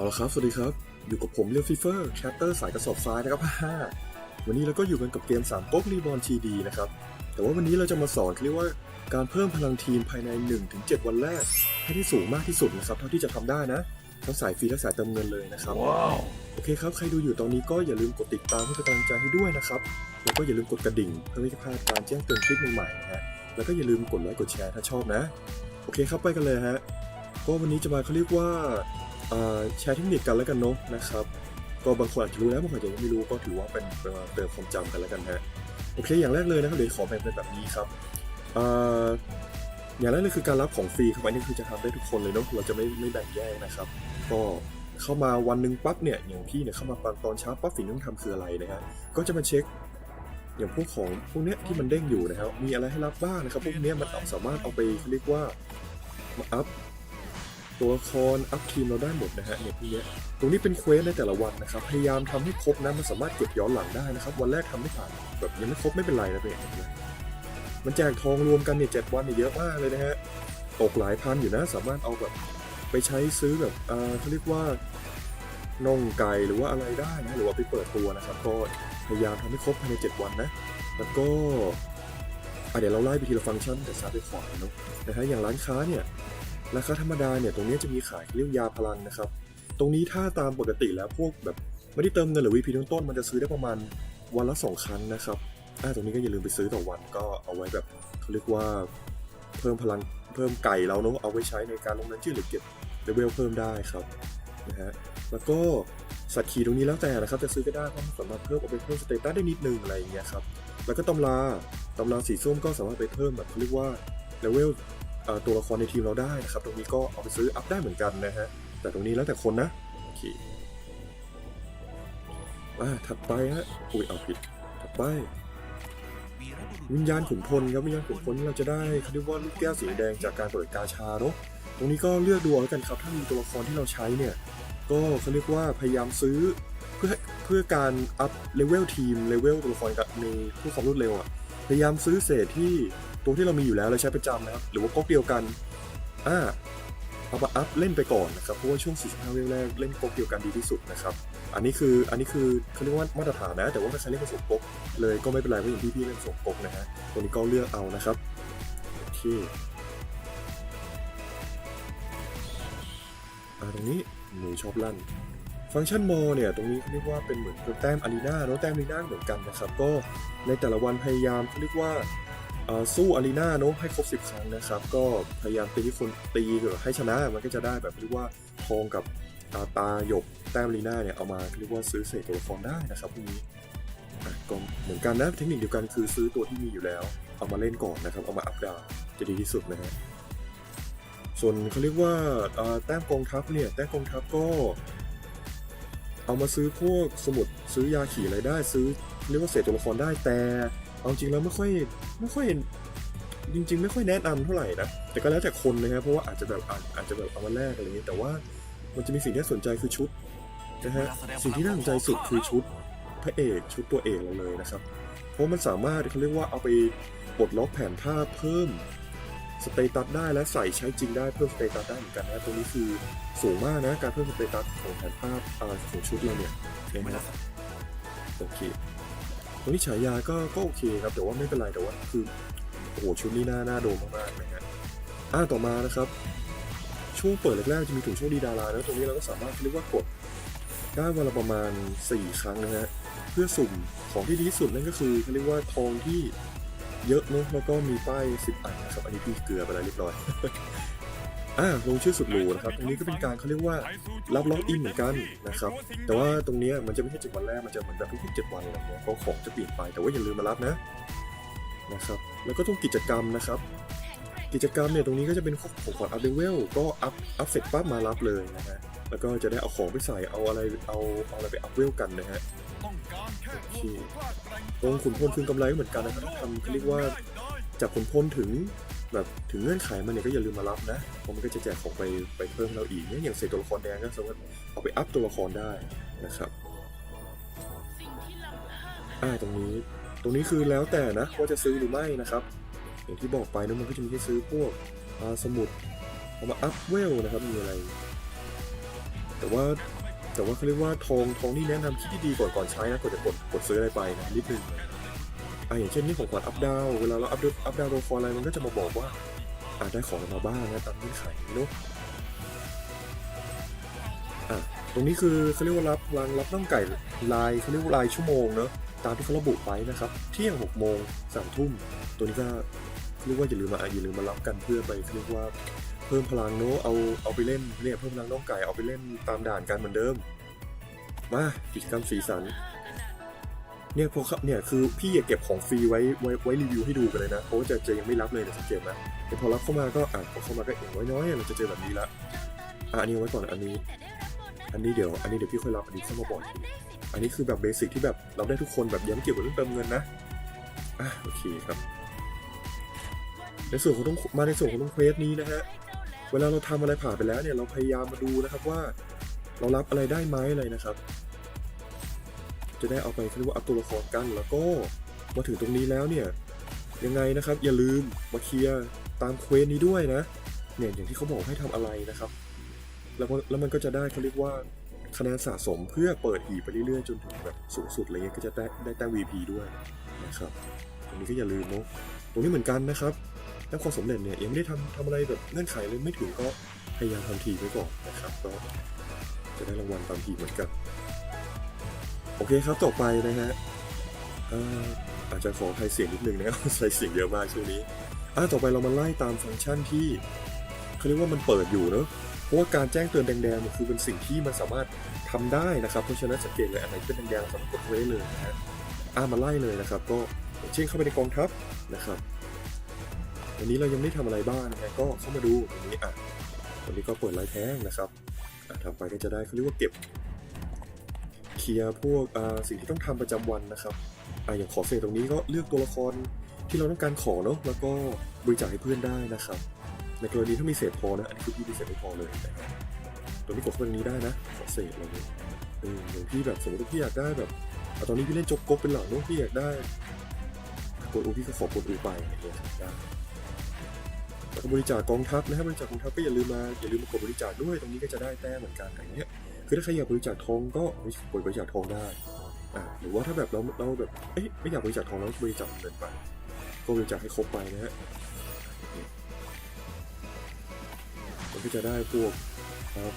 เอาละครับ สวัสดีครับ อยู่กับผมเรียวฟีเฟอร์แคตเตอร์สายกระสอบทรายนะครับฮ่าวันนี้เราก็อยู่กันกับเกม3ก๊กรีบอลทีดีนะครับ แต่ว่าวันนี้เราจะมาสอนเรียกว่าการเพิ่มพลังทีมภายใน 1-7 วันแรก ให้ที่สูงมากที่สุดนะครับ เท่าที่จะทำได้นะทั้งสายฟรีและสายเติมเงินเลยนะครับโอเคครับ ใครดูอยู่ตอนนี้ก็อย่าลืมกดติดตามเพื่อเป็นกำลังใจให้ด้วยนะครับ แล้วก็อย่าลืมกดกระดิ่งเพื่อไม่ให้พลาดการแจ้งเตือนคลิปใหม่ๆนะฮะ แล้วก็อย่าลืมกดไลค์กดแชร์ถ้าชอบนะ โอเคครับไปกันเลยฮะ ก็วันนี้จะมาเขาเรียกว่า อ่าแชร์เทคนิคกันแล้วกันเนาะนะครับ ก็บางคนอาจจะรู้แล้วบางคนอาจจะยังไม่รู้ก็ถือว่าเป็นเติมความจำกันแล้วกันฮะโอเคอย่างแรกเลยนะครับเดี๋ยวขอแบ่งเป็นแบบนี้ครับอย่างแรกเลยคือการรับของฟรีครับอันนี้คือจะทำได้ทุกคนเลยเนาะเราจะไม่ไม่แบ่งแยกนะครับ ก็เข้ามาวันหนึ่งปั๊บเนี่ยอย่างพี่เนี่ยเข้ามาตอนเช้าปั๊บสิ่งที่ต้องทำคืออะไรนะฮะก็จะมาเช็คอย่างพวกของพวกเนี้ยที่มันเด้งอยู่นะครับ มีอะไรให้รับบ้างนะครับ พวกเนี้ยมันเอาสามารถเอาไปเรียกว่ามาอัพ ตัวละครอัพทีมเราได้หมดนะฮะเนี่ยพวกเนี้ยตรงนี้เป็นเควสในแต่ละวันนะครับ พยายามทำให้ครบนะมันสามารถเกดย้อนหลังได้นะครับ วันแรกทำไม่ผ่านแบบยังไม่ครบไม่เป็นไรนะเพื่อนมันแจกทองรวมกันเนี่ยเจ็ดวันเนี่ยเยอะมากเลยนะฮะตกหลายพันอยู่นะสามารถเอาแบบไปใช้ซื้อแบบอ่าเขาเรียกว่าน่องไก่หรือว่าอะไรได้นะหรือว่าไปเปิดตัวนะครับก็พยายามทำให้ครบภายใน 7 วันนะ แล้วก็เดี๋ยวเราไล่ไปทีละฟังก์ชันแต่ซ้ายไปขวาเนาะนะฮะอย่างร้านค้าเนี่ย ราคาธรรมดาเนี่ยตรงนี้จะมีขายเรียกยาพลังนะครับ ตรงนี้ถ้าตามปกติแล้วพวกแบบไม่ได้เติมเงินหรือ VP ต้นๆมันจะซื้อได้ประมาณวันละสองครั้งนะครับอ่าตรงนี้ก็อย่าลืมไปซื้อต่อวันก็เอาไว้แบบเขาเรียกว่าเพิ่มพลังเพิ่มไก่เราเนาะเอาไว้ใช้ในการลงเล่นชื่อหรือเก็บเลเวลเพิ่มได้ครับนะฮะแล้วก็สัตว์ขี่ตรงนี้แล้วแต่นะครับจะซื้อก็ได้เพราะมันสามารถเพิ่มเอาไปเพิ่มสเตตัสได้นิดนึงอะไรอย่างเงี้ยครับแล้วก็ตำราตำราสีส้มก็สามารถไปเพิ่มแบบเขาเรียกว่าเลเวล ตัวละครในทีมเราได้นะครับตรงนี้ก็เอาไปซื้ออัพได้เหมือนกันนะฮะแต่ตรงนี้แล้วแต่คนนะโอเคอ่าถัดไปฮะอุ้ยเอาผิดถัดไปวิญญาณขุนพลครับวิญญาณขุนพลที่เราจะได้เขาเรียกว่าลูกแก้วสีแดงจากการเปิดกาชาเนาะตรงนี้ก็เลือกดูเอาแล้วกันครับถ้ามีตัวละครที่เราใช้เนี่ยก็เขาเรียกว่าพยายามซื้อเพื่อเพื่อการอัพเลเวลทีมเลเวลตัวละครกับในผู้ความรวดเร็วอะพยายามซื้อเศษที่ ตัวที่เรามีอยู่แล้วเราใช้ประจำนะครับ หรือว่าก๊อกเดียวกันอ่าเอามาอัพเล่นไปก่อนนะครับเพราะว่าช่วง 45เวลแรกเล่นก๊อกเดียวกันดีที่สุดนะครับอันนี้คืออันนี้คือเขาเรียกว่ามาตรฐานนะ แต่ว่าถ้าใครเล่นผสมก๊กเลยก็ไม่เป็นไรเพราะอย่างที่พี่เล่นผสมก๊กนะฮะตรงนี้ก็เลือกเอานะครับโอเคอ่าตรงนี้หนูชอบลั่นฟังก์ชันมอเนี่ยตรงนี้เขาเรียกว่าเป็นเหมือนแต้มอารีนาเนาะแต้มอารีนาเหมือนกันนะครับ ก็ในแต่ละวันพยายามเขาเรียกว่า สู้อารีนาเนาะให้ครบ 10 ครั้งนะครับ ก็พยายามตีคนตีหรือให้ชนะมันก็จะได้แบบเรียกว่าทองกับาตาหยกแต้มอารีนาเนี่ยเอามาเรียกว่าซื้อเศษตัวละครได้นะครับพวกนี้ก็เหมือนกันนะเทคนิคเดียวกันคือซื้อตัวที่มีอยู่แล้ว เอามาเล่นก่อนนะครับ เอามาอัพดาวจะดีที่สุดนะฮะส่วนเขาเรียกว่าอ่าแต้มกองทัพเนี่ยแต้มกองทัพก็ เอามาซื้อพวกสมุดซื้อยาขี่อะไรได้ซื้อเรียกว่าเศษตัวละครได้แต่ เอาจริงแล้วไม่ค่อยไม่ค่อยจริง ๆ ไม่ค่อยแนะนำเท่าไหร่นะแต่ก็แล้วแต่คนนะครับเพราะว่าอาจจะแบบอาจจะแบบเอามาแลกอะไรอย่างนี้ แต่ว่ามันจะมีสิ่งที่น่าสนใจคือชุดนะฮะสิ่งที่น่าสนใจสุดคือชุดพระเอกชุดตัวเอกเราเลยนะครับ เพราะมันสามารถเขาเรียกว่าเอาไปปลดล็อกแผนภาพเพิ่มสเตตัสได้และใส่ใช้จริงได้เพิ่มสเตตัสได้เหมือนกันนะตรงนี้คือสูงมากนะการเพิ่มสเตตัสของแผนภาพของชุดเราเนี่ยเห็นไหมโอเค ตรงนี้ฉายาก็ก็โอเคครับแต่ว่าไม่เป็นไรแต่ว่าคือโอ้โหชุดนี้น่าน่าโดนมากๆนะฮะอ่าต่อมานะครับ ช่วงเปิดแรกๆจะมีถุงโชคดีดาราแล้วตรงนี้เราก็สามารถเรียกว่ากดได้วันละประมาณ 4 ครั้งนะฮะเพื่อสุ่มของที่ดีที่สุดนั่นก็คือเขาเรียกว่าทองที่เยอะเนอะแล้วก็มีป้าย10อันนะครับอันนี้พี่เกลือไปแล้วเรียบร้อย อ่าลงชื่อสุดหรูนะครับตรงนี้ก็เป็นการเขาเรียกว่ารับล็อกอินเหมือนกันนะครับแต่ว่าตรงนี้มันจะไม่ใช่เจ็ดวันแรกมันจะเหมือนแบบทุกๆเจ็ดวันอะไรเงี้ยก็ของจะเปลี่ยนไปแต่ว่าอย่าลืมมารับนะนะครับแล้วก็ตรงกิจกรรมนะครับ กิจกรรมเนี่ยตรงนี้ก็จะเป็นของขวัญอัพเลเวลก็อัพอัพเสร็จปั๊บมารับเลยนะฮะแล้วก็จะได้เอาของไปใส่เอาอะไรเอาเอาอะไรไปอัพเวลกันนะฮะโอเคตรงขุนพลคืนกำไรเหมือนกันนะครับทำเขาเรียกว่าจากขุนพลถึง แบบถึงเงื่อนไขมันเนี่ยก็อย่าลืมมารับนะเพราะมันก็จะแจกของไปไปเพิ่มเราอีกเนี่ยอย่างเศษตัวละครแดงก็สามารถเอาไปอัพตัวละครได้นะครับอ่าตรงนี้ตรงนี้คือแล้วแต่นะว่าจะซื้อหรือไม่นะครับ อย่างที่บอกไปนะมันก็จะมีให้ซื้อพวกสมุดเอามาอัพเวลนะครับมีอะไร แต่ว่าแต่ว่าเขาเรียกว่าทองทองนี่แนะนำคิดดีๆก่อนก่อนใช้นะก่อนจะกดกดซื้ออะไรไปนะนิดนึง อะอย่างเช่นนี่ของขวัญอัพดาวเวลาเราอัพดาวอัพดาวโรฟอร์อะไรมันก็จะมาบอกว่าอะได้ของมาบ้างนะตามเงื่อนไขเนาะอะตรงนี้คือเขาเรียกว่ารับรางรับน้องไก่ลายเขาเรียกว่าลายชั่วโมงเนาะตามที่เขาระบุไว้นะครับเที่ยงหกโมงสามทุ่มตัวนี้ก็เรียกว่าอย่าลืมมาอย่าลืมมารับกันเพื่อไปเขาเรียกว่าเพิ่มพลังเนอะเอาเอาไปเล่นเนี่ยเพิ่มพลังน้องไก่เอาไปเล่นตามด่านกันเหมือนเดิม มากิจกรรมสีสัน เนี่ยพวกเขาเนี่ยคือพี่อย่าเก็บของฟรีไว้ไว้ไว้รีวิวให้ดูกันเลยนะเพราะว่าจะจะยังไม่รับเลยในสังเกตนะแต่พอรับเข้ามาก็อะพอเข้ามาก็เองน้อยๆเราจะเจอแบบนี้ละอะอันนี้ไว้ก่อนอันนี้ อันนี้เดี๋ยว อันนี้เดี๋ยวพี่ค่อยรับอันนี้เข้ามาบ่อกทีอันนี้คือแบบเบสิกที่แบบเราได้ทุกคนแบบย้ำเกี่ยวกับเรื่องเติมเงินนะอะโอเคครับในส่วนของต้องมาในส่วนของต้องเควสนี้นะฮะเวลาเราทำอะไรผ่านไปแล้วเนี่ยเราพยายามมาดูนะครับว่า เรารับอะไรได้ไหมอะไรนะครับ จะได้เอาไปเรียกว่าอัตัวละครกันแล้วก็มาถึงตรงนี้แล้วเนี่ยยังไงนะครับ อย่าลืมมาเคลียร์ตามเควสนี้ด้วยนะเนี่ยอย่างที่เขาบอกให้ทำอะไรนะครับ แล้วแล้วมันก็จะได้เขาเรียกว่าคะแนนสะสมเพื่อเปิดหีไปเรื่อยๆ จนถึงแบบสูงสุดอะไรเงี้ยก็จะได้ได้แต้ม VP ด้วยนะครับตรงนี้ก็อย่าลืมเนาะตรงนี้เหมือนกันนะครับถ้าความสำเร็จเนี่ยยังไม่ได้ทำทำอะไรแบบเงื่อนไขเลยไม่ถึงก็พยายามทำทีไว้ก่อนนะครับ ก็จะได้รางวัลตามทีเหมือนกัน โอเคครับต่อไปนะฮะอาจจะขอไทยเสียงนิดนึงนะใช้เสียงเยอะมากช่วงนี้อะต่อไปเรามาไล่ตามฟังก์ชันที่เขาเรียกว่ามันเปิดอยู่เนอะเพราะว่าการแจ้งเตือนแดงๆเนี่ยคือเป็นสิ่งที่มันสามารถทำได้นะครับ เพราะฉะนั้นสังเกตเลยอันไหนเป็นแดงๆสามารถกดไว้เลยนะฮะอะมาไล่เลยนะครับ ก็เช่นเข้าไปในกองทัพนะครับวันนี้เรายังไม่ได้ทำอะไรบ้างนะฮะก็เข้ามาดูตรงนี้อะวันนี้ก็เปิดลายแท้งนะครับอะถัดไปก็จะได้เขาเรียกว่าเก็บ เคลียร์พวกสิ่งที่ต้องทำประจำวันนะครับออย่างขอเศษตรงนี้ก็เลือกตัวละครที่เราต้องการขอเนาะแล้วก็บริจาคให้เพื่อนได้นะครับ ในกรณีถ้ามีเศษพอนะอันนี้คือพี่มีเศษไม่พอเลยนะครับตัวนี้กดเข้าไปตรงนี้ได้นะขอเศษอะไรเงี้ยเอออย่างพี่แบบสมมติว่าพี่อยากได้แบบตอนนี้พี่เล่นจกกบเป็นหลังเนาะพี่อยากได้กดอูพี่ก็ขอกดอูไปอะไรเงี้ยได้บริจาคกองทัพนะครับบริจาคกองทัพก็อย่าลืมมาอย่าลืมมากดบริจาคด้วยตรงนี้ก็จะได้แต้มเหมือนกันอย่างเงี้ย คือถ้าใครอยากบริจาคทองก็กดบริจาคทองได้อ่าหรือว่าถ้าแบบเราเราแบบเอ๊ะไม่อยากบริจาคทองแล้วบริจาคเงินไปก็บริจาคให้ครบไปนะฮะมันก็จะได้พวก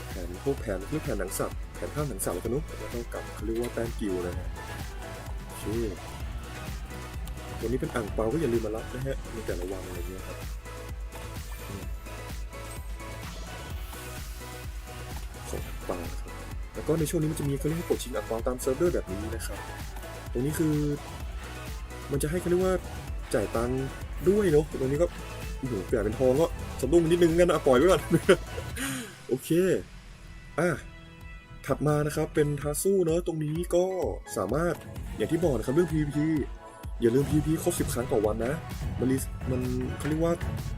แผนพวกแผนที่แผนหนังสัตว์แผนข้ามหนังสัตว์แล้วกันนุ๊กแล้วก็กลับเขาเรียกว่าแต้มกิวนะฮะโอเคตัวนี้เป็นอ่างเปาก็อย่าลืมมารับนะฮะในแต่ละวันอะไรเงี้ยครับของเปา แล้วก็ในช่วงนี้มันจะมีเขาเรียกให้กดชิงอังเปาตามเซิร์ฟเวอร์แบบนี้นะครับ ตรงนี้คือ มันจะให้เขาเรียกว่าจ่ายตังค์ด้วยเนาะตรงนี้ก็โอ้โหเปลี่ยนเป็นทองก็สะดุ้งนิดนึงกันนะปล่อยไว้ก่อนโอเคอะถัดมานะครับเป็นทาสู้เนาะตรงนี้ก็สามารถอย่างที่บอกนะครับเรื่อง PVP อย่าลืม PVP ครบ 10 ครั้งต่อวันนะ มันมันเขาเรียกว่า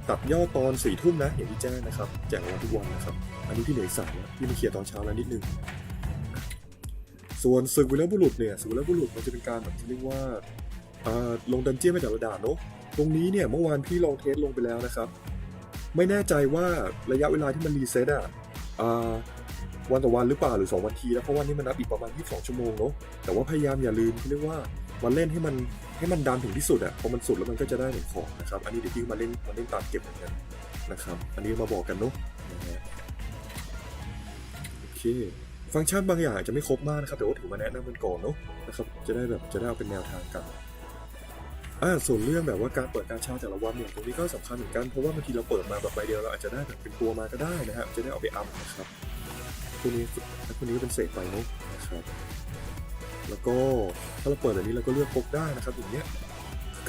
ตัดย่อตอน4ทุ่มนะอย่างที่แจ้งนะครับแจกรางวัลทุกวันนะครับ อันนี้พี่เหลืออีสายนะพี่มาเคลียร์ตอนเช้าแล้วนิดนึง ส่วนศึกวิลเลบุรุษเนี่ยศึกวิลเลบุรุษมันจะเป็นการแบบที่เรียกว่าลงดันเจี้ยนไปแต่ละด่านเนาะตรงนี้เนี่ยเมื่อวานพี่ลองเทสลงไปแล้วนะครับ ไม่แน่ใจว่าระยะเวลาที่มันรีเซ็ตอะวันต่อวันหรือเปล่าหรือ 2 วันทีแล้วเพราะว่านี่มันนับอีกประมาณ 22 ชั่วโมงเนาะแต่ว่าพยายามอย่าลืมที่เรียกว่ามาเล่นให้มันให้มันดันถึงที่สุดอะพอมันสุดแล้วมันก็จะได้หนึ่งของนะครับ อันนี้เดี๋ยวพี่มาเล่นมาเล่นตามเก็บเหมือนกันนะครับ อันนี้มาบอกกันเนาะโอเค ฟังก์ชันบางอย่างจะไม่ครบมากนะครับแต่ว่าถือมาแนะนำกันก่อนเนาะนะครับจะได้แบบจะได้เอาเป็นแนวทางกันอ่าส่วนเรื่องแบบว่าการเปิดการเช่าแต่ละวันเนี่ยตรงนี้ก็สำคัญเหมือนกันเพราะว่าบางทีเราเปิดมาแบบใบเดียวเราอาจจะได้แบบเป็นตัวมาก็ได้นะฮะจะได้เอาไปอัพนะครับพวนี้พวนี้ก็เป็นเศษไปเนาะนะครับแล้วก็ถ้าเราเปิดแบบนี้เราก็เลือกก๊กได้นะครับอย่างเงี้ย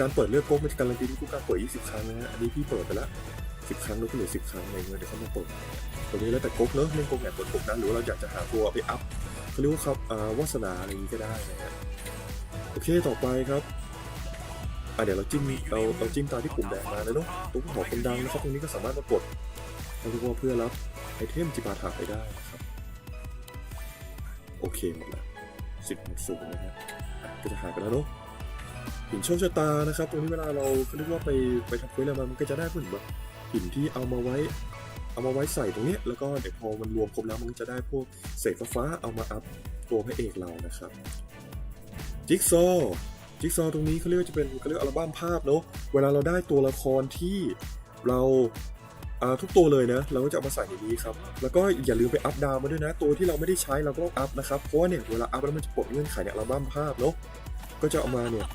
การเปิดเลือกก๊กมันจะการันตีที่กูการเปิด 20 ครั้งนะฮะอันนี้พี่เปิดไปละ10 ครั้งแล้วก็เหลือ10 ครั้งอะไรเงี้ยเดี๋ยวเขามาเปิด ตัวนี้แล้วแต่ก๊กเนอะเล่นก๊กไหนเปิดก๊กนั้นหรือว่าเราอยากจะหาตัวไปอัพเขาเรียกว่าครับวาสนาอะไรอย่างงี้ก็ได้นะฮะโอเคต่อไปครับอะเดี๋ยวเราจิ้มเราเราจิ้มตาที่ปุ่มแดงมาเลยเนาะตรงหอคนดังนะครับตรงนี้ก็สามารถมากดเขาเรียกว่าเพื่อรับไอเทมจิปาถะไปได้นะครับโอเคหมดละสิบสูงนะฮะอะก็จะหายไปแล้วเนาะหินโชคชะตานะครับ ตรงนี้เวลาเราเขาเรียกว่าไปไปทำควสอะไรมามันก็จะได้ผลแบบหินที่เอามาไว้ เอามาไว้ใส่ตรงนี้แล้วก็เดี๋ยวพอมันรวมครบแล้วมันจะได้พวกเศษฟ้าๆเอามาอัพตัวพระเอกเรานะครับจิ๊กซอจิ๊กซอตรงนี้เขาเรียกว่าจะเป็นเขาเรียกอัลบั้มภาพเนาะเวลาเราได้ตัวละครที่เราอ่าทุกตัวเลยนะเราก็จะเอามาใส่ในนี้ครับแล้วก็อย่าลืมไปอัพดาวมาด้วยนะ ตัวที่เราไม่ได้ใช้เราก็ต้องอัพนะครับเพราะว่าเนี่ยเวลาอัพแล้วมันจะปลดเงื่อนไขในอัลบั้มภาพเนาะก็จะเอามาเนี่ย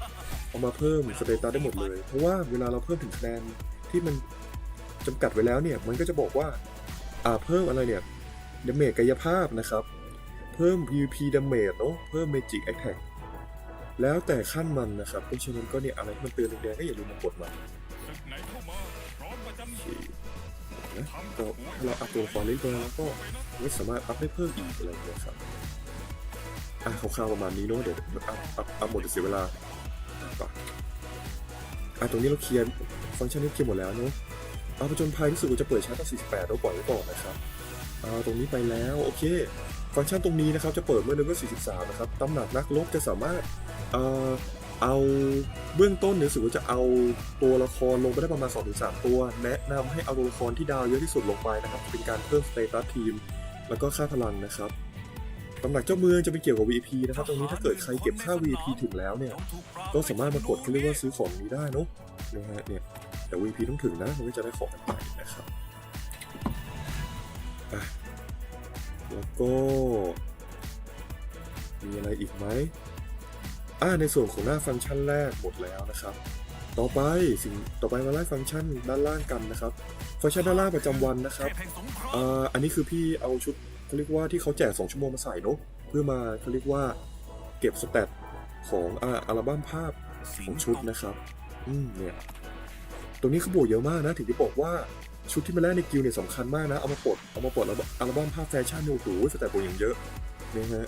เอามาเพิ่มสเตตัสได้หมดเลย เพราะว่าเวลาเราเพิ่มถึงคะแนนที่มัน จำกัดไว้แล้วเนี่ยมันก็จะบอกว่าอ่าเพิ่มอะไรเนี่ยดาเมจกายภาพนะครับ เพิ่ม PVP ดาเมจเนาะเพิ่ม Magic Attack แล้วแต่ขั้นมันนะครับเพราะฉะนั้นก็เนี่ยอะไรที่มันเตือนแดงก็อย่าลืมมากดมาศึกไหนเข้ามาพร้อมประจำโอเคนะก็ถ้าเราอัพตัวละครเรื่อยๆแล้วก็ไม่สามารถอัพได้เพิ่มอีกอะไรเงี้ยครับอะคร่าวๆประมาณนี้เนาะเดี๋ยวอัพอัพอัพหมดเดี๋ยวเสียเวลาต่ออะตรงนี้เราเคลียร์ฟังก์ชันนี้เคลียร์หมดแล้วเนาะ อาผจญภัยรู้สึกว่าจะเปิดชาร์จตั้ง48เราปล่อยไว้ก่อนนะครับอาตรงนี้ไปแล้วโอเค ฟังก์ชันตรงนี้นะครับจะเปิดเมื่อเลเวล43นะครับตำหนักนักรบจะสามารถเอ่อเอาเบื้องต้นเนี่ยสึกว่าจะเอาตัวละครลงไปได้ประมาณ 2-3 ตัว แนะนำให้เอาตัวละครที่ดาวเยอะที่สุดลงไปนะครับ เป็นการเพิ่มสเตตัสทีม แล้วก็ค่าพลังนะครับตำหนักเจ้าเมืองจะเป็นเกี่ยวกับ VP นะครับ ตรงนี้ถ้าเกิดใครเก็บค่า VP ถึงแล้วเนี่ย ก็สามารถมากดเขาเรียกว่าซื้อของนี้ได้เนะนะฮะเนี่ย แต่ VP ต้องถึงนะมันก็จะได้ของกันไปนะครับแล้วก็ มีอะไรอีกไหมอ่าในส่วนของหน้าฟังก์ชันแรกหมดแล้วนะครับ ต่อไปสิ่งต่อไปมาไล่ฟังก์ชันด้านล่างกันนะครับฟังก์ชันด้านล่างประจำวันนะครับอ่าอันนี้คือพี่เอาชุดเขาเรียกว่าที่เขาแจก2ชั่วโมงมาใส่เนอะเพื่อมาเขาเรียกว่าเก็บสเตตของอ่าอัลบั้มภาพของชุดนะครับ อืมเนี่ย ตรงนี้เขาบวกเยอะมากนะถึงที่บอกว่าชุดที่มาแลกในกิลเนี่ยสำคัญมากนะ เอามาปลดเอามาปลดอัลบั้มอัลบั้มภาพแฟชั่นโอ้โหสเตตบวกอย่างเยอะนะฮะ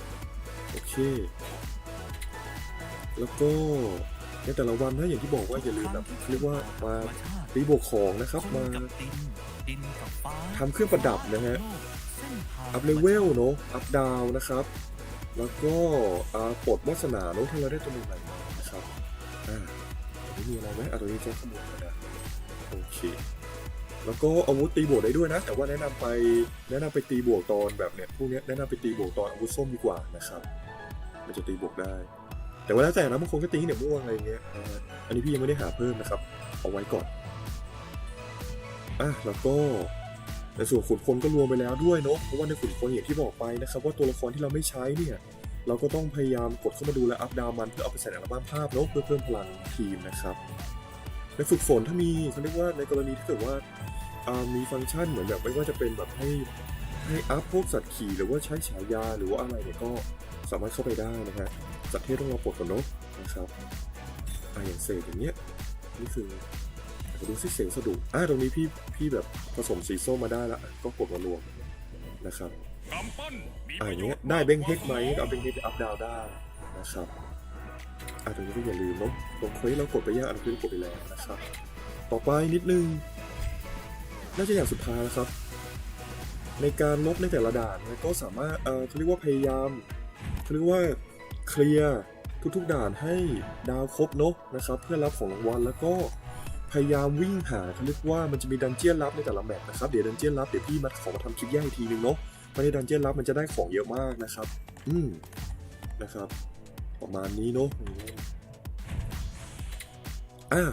โอเค แล้วก็ในแต่ละวันนะอย่างที่บอกว่าอย่าลืมแบบเรียกว่ามาตีบวกของนะครับมาทำเครื่องประดับนะฮะอัพเลเวลเนาะอัพดาวนะครับ แล้วก็อ่าปลดวาสนาเนาะถ้าเราได้ตัวใหม่มานะครับอ่าตรงนี้มีอะไรไหมอะตรงนี้จ้งข้อมูลมาได้ โอเค แล้วก็อาวุธตีบวกได้ด้วยนะ แต่ว่าแนะนำไปแนะนำไปตีบวกตอนแบบเนี้ยพวกเนี้ยแนะนำไปตีบวกตอนอาวุธส้มดีกว่านะครับ มันจะตีบวกได้ แต่ว่าแล้วแต่นะบางคนก็ตีเนี่ยม่วงอะไรอย่างเงี้ยนะฮะอันนี้พี่ยังไม่ได้หาเพิ่มนะครับ เอาไว้ก่อนอะแล้วก็ในส่วนขุนพลก็รวมไปแล้วด้วยเนาะเพราะว่าในขุนพลอย่างที่บอกไปนะครับ ว่าตัวละครที่เราไม่ใช้เนี่ยเราก็ต้องพยายามกดเข้ามาดูและอัพดาวมันเพื่อเอาไปใส่ในอัลบั้มภาพเนาะเพื่อเพิ่มพลังทีมนะครับ ในฝึกฝนถ้ามีเขาเรียกว่าในกรณีที่เกิดว่ามีฟังก์ชันเหมือนแบบไม่ว่าจะเป็นแบบให้ให้อัพพวกสัตว์ขี่หรือว่าใช้ฉายาหรือว่าอะไรเนี่ยก็สามารถเข้าไปได้นะฮะสัตว์เทศต้องรอปลดก่อนเนาะนะครับอ่าอย่างเศษอย่างเงี้ยนี่คือเดี๋ยวดูสิเสียงสะดุดอ่าตรงนี้พี่พี่แบบผสมสีส้มมาได้แล้วอะก็กดมารวมนะครับกำปั้นมีอ่าอย่างเงี้ยได้เบ้งเฮกไหมเอาเบ้งเฮกไปอัพดาวได้นะครับ อ่าตรงนี้ก็อย่าลืมเนาะตรงเควสเรากดไปยังอันนี้กดไปแล้วนะครับ ต่อไปนิดนึง น่าจะอย่างสุดท้ายนะครับ ในการลบในแต่ละด่านเนี่ยก็สามารถเอ่อเขาเรียกว่าพยายามเขาเรียกว่าเคลียร์ทุกๆด่านให้ดาวครบเนาะนะครับ เพื่อรับของรางวัลแล้วก็พยายามวิ่งหาเขาเรียกว่ามันจะมีดันเจียนลับในแต่ละแมปนะครับเดี๋ยวดันเจียนลับเดี๋ยวพี่มาขอมาทำคลิปแยกอีกทีนึงเนาะเพราะในดันเจียนลับมันจะได้ของเยอะมากนะครับ อืมนะครับ ประมาณนี้เนาะอะ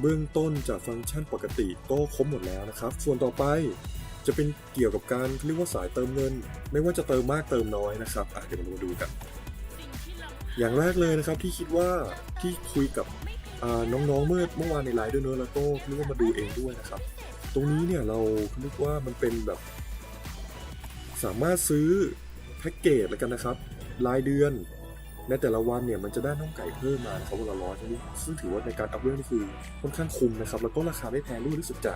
เบื้องต้นจากฟังก์ชันปกติก็ครบหมดแล้วนะครับ ส่วนต่อไปจะเป็นเกี่ยวกับการเรียกว่าสายเติมเงิน ไม่ว่าจะเติมมากเติมน้อยนะครับอะเดี๋ยวมาดูกัน อย่างแรกเลยนะครับที่คิดว่าที่คุยกับน้องๆเมื่อเมื่อวานในไลฟ์ด้วยเนอะแล้วก็เรียกว่ามาดูเองด้วยนะครับ ตรงนี้เนี่ยเราเรียกว่ามันเป็นแบบ สามารถซื้อแพ็กเกจแล้วกันนะครับ รายเดือน ในแต่ละวันเนี่ยมันจะได้น้องไก่เพิ่มมานะครับวันละร้อยนี่ซึ่งถือว่าในการอัพเวลนี่คือค่อนข้างคุ้มนะครับ แล้วก็ราคาไม่แพงด้วยรู้สึกจะ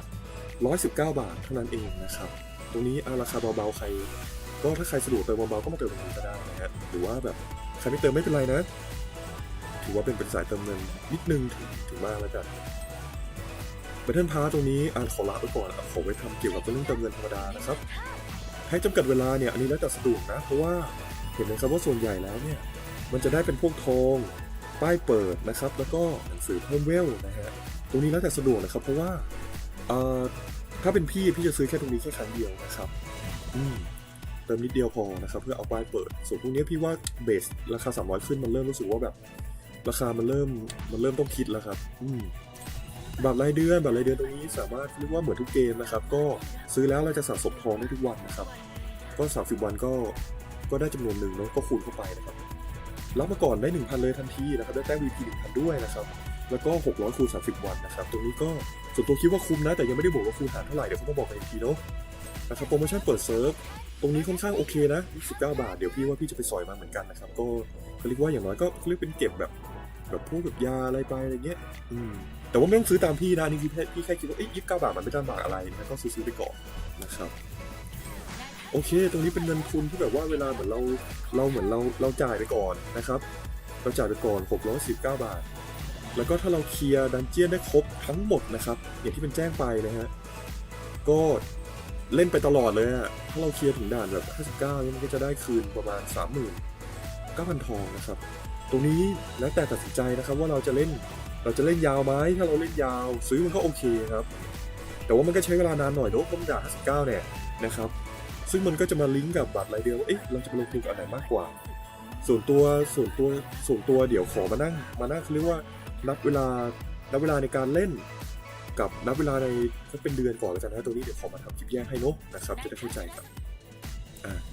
119 บาทเท่านั้นเองนะครับ ตรงนี้เอาราคาเบาๆใคร ก็ถ้าใครสะดวกเติมเบาๆก็มาเติมตรงนี้ก็ได้นะฮะหรือว่าแบบใครไม่เติมไม่เป็นไรนะ ถือว่าเป็นเป็นสายเติมเงินนิดนึงถึงถึงมากแล้วกันเบทเทิลพาตรงนี้อ่านขอลาไปก่อนขอไว้ทำเกี่ยวกับเรื่องเติมเงินธรรมดานะครับให้จำกัดเวลาเนี่ยอันนี้แล้วแต่สะดวกนะ เพราะว่าเห็นไหมครับว่าส่วนใหญ่แล้วเนี่ย มันจะได้เป็นพวกทองป้ายเปิดนะครับ แล้วก็หนังสือเพิ่มเวลนะฮะตรงนี้แล้วแต่สะดวกนะครับเพราะว่าเอ่อถ้าเป็นพี่พี่จะซื้อแค่ตรงนี้แค่ครั้งเดียวนะครับ อืมเติมนิดเดียวพอนะครับเพื่อเอาป้ายเปิด ส่วนพวกนี้พี่ว่าเบสราคา 300 ขึ้นมันเริ่มรู้สึกว่าแบบ ราคามันเริ่มมันเริ่มต้องคิดแล้วครับ อืมบัตรรายเดือนบัตรรายเดือนตรงนี้สามารถเรียกว่าเหมือนทุกเกมนะครับ ก็ซื้อแล้วเราจะสะสมทองได้ทุกวันนะครับ ก็ 30 วันก็ก็ได้จำนวนหนึ่งเนาะก็คูณเข้าไปนะครับ รับมาก่อนได้ 1,000 เลยทันทีนะครับได้แต้ม VP 1,000 ด้วยนะครับแล้วก็ 600 คูณ 30 วันนะครับตรงนี้ก็ส่วนตัวคิดว่าคุ้มนะแต่ยังไม่ได้บอกว่าคูณหารเท่าไหร่เดี๋ยวผมต้องบอกในอีกทีเนาะนะครับโปรโมชั่นเปิดเซิร์ฟตรงนี้ค่อนข้างโอเคนะ 29 บาท เดี๋ยวพี่ว่าพี่จะไปสอยมาเหมือนกันนะครับ ก็เขาเรียกว่าอย่างน้อยก็เขาเรียกเป็นเก็บแบบแบบพวกแบบยาอะไรไปอะไรเงี้ย อืม แต่ว่าไม่ต้องซื้อตามพี่นะนี่พี่แค่พี่แค่คิดว่าเอ้ยยี่สิบเก้าบาทมันไม่ลำบากอะไรนะก็ซื้อๆไปก่อนนะครับ โอเค ตรงนี้เป็นเงินทุนที่แบบว่าเวลาเหมือนเราเราเหมือนเราเราจ่ายไปก่อนนะครับ เราจ่ายไปก่อน619 บาท แล้วก็ถ้าเราเคลียร์ดันเจียนได้ครบทั้งหมดนะครับ อย่างที่เป็นแจ้งไปนะฮะ ก็เล่นไปตลอดเลยอะถ้าเราเคลียร์ถึงด่านแบบ 59เนี่ยมันก็จะได้คืนประมาณ 39,000 ทองนะครับ ตรงนี้แล้วแต่ตัดสินใจนะครับว่าเราจะเล่นเราจะเล่นยาวไหมถ้าเราเล่นยาว ซื้อมันก็โอเคครับ แต่ว่ามันก็ใช้เวลานานหน่อยเนอะเพราะมันด่าน59เนี่ยนะครับ ซึ่งมันก็จะมาลิงก์กับบัตรรายเดือนว่าเอ๊ะเราจะมาลงทุนกับอันไหนมากกว่า ส่วนตัวส่วนตัวส่วนตัวเดี๋ยวขอมานั่งมานั่งเรียกว่านับเวลานับเวลาในการเล่น กับนับเวลาในก็เป็นเดือนก่อนแล้วกันนะตรงนี้เดี๋ยวขอมาทำคลิปแยกให้เนอะนะครับจะได้เข้าใจกัน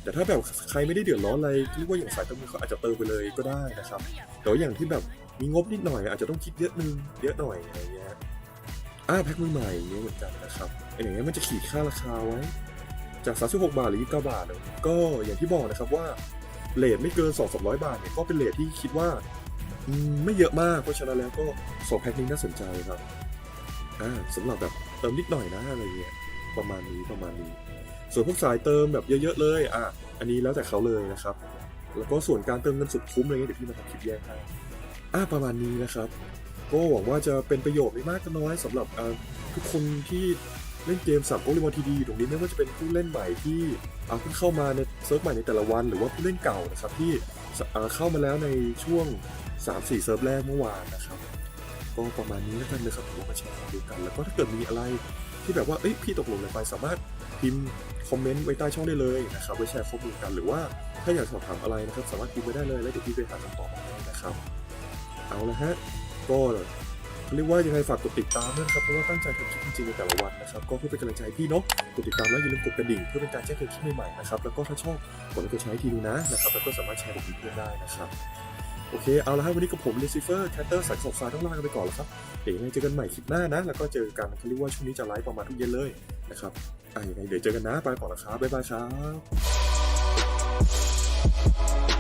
แต่ถ้าแบบใครไม่ได้เดือดร้อนอะไรเรียกว่าอย่างสายติมเงินเขาอาจจะเติมไปเลยก็ได้นะครับแต่ว่าอย่างที่แบบมีงบนิดหน่อย อาจจะต้องคิดเยอะนึงเยอะหน่อยอะไรเงี้ยอ่าแพ็คมือใหม่เงี้ยเหมือนกันนะครับไอ้อย่างเงี้ยมันจะขีดค่าราคาไว้ จาก 36 บาทหรือ 29 บาทเนี่ยก็อย่างที่บอกนะครับว่าเลทไม่เกิน2 300 บาทเนี่ยก็เป็นเลทที่คิดว่าไม่เยอะมากเพราะฉะนั้นแล้วก็สองแพ็คนี้น่าสนใจครับอ่าสำหรับแบบเติมนิดหน่อยนะอะไรเงี้ยประมาณนี้ประมาณนี้ ส่วนพวกสายเติมแบบเยอะ ๆ เลยอะอันนี้แล้วแต่เขาเลยนะครับ แล้วก็ส่วนการเติมเงินสุดคุ้มอะไรเงี้ยเดี๋ยวพี่มาทำคลิปแยกให้อ่าประมาณนี้นะครับ ก็หวังว่าจะเป็นประโยชน์ไม่มากก็น้อยสำหรับทุกคนที่ เล่นเกมสับโอลิมอทีดีตรงนี้ไม่ว่าจะเป็นผู้เล่นใหม่ที่อ่าเพิ่งเข้ามาในเซิร์ฟใหม่ในแต่ละวัน หรือว่าผู้เล่นเก่านะครับที่อ่าเข้ามาแล้วในช่วง 3-4 เซิร์ฟแรกเมื่อวานนะครับก็ประมาณนี้แล้วกันนะครับผมมาแชร์ความรู้กันแล้วก็ถ้าเกิดมีอะไรที่แบบว่าเอ้ยพี่ตกหลงอะไรไปสามารถพิมพ์คอมเมนต์ไว้ใต้ช่องได้เลยนะครับไว้แชร์ข้อมูลกันหรือว่าถ้าอยากสอบถามอะไรนะครับ สามารถพิมพ์ไว้ได้เลยแล้วเดี๋ยวพี่ไปหาคำตอบมาให้นะครับ เอาละฮะก็ เรียกว่ายังไงฝากกดติดตามด้วยนะครับเพราะว่าตั้งใจทำคลิปจริงๆในแต่ละวันนะครับก็เพื่อเป็นกำลังใจพี่เนาะกดติดตามแล้วอย่าลืมกดกระดิ่งเพื่อเป็นการแจ้งเตือนคลิปใหม่ๆนะครับแล้วก็ถ้าชอบกดไลค์กดแชร์ให้ทีนึงนะนะครับแล้วก็สามารถแชร์กับเพื่อนได้นะครับโอเคเอาละฮะวันนี้กับผมเลซิเฟอร์แคตเตอร์สายสอบสาต้องลากันไปก่อนแล้วครับเดี๋ยวยังไงเจอกันใหม่คลิปหน้านะ แล้วก็เจอกันเขาเรียกว่าช่วงนี้จะไลฟ์ประมาณทุกเย็นเลยนะครับอะยังไงเดี๋ยวเจอกันนะไปก่อนนะครับบ๊ายบายครับ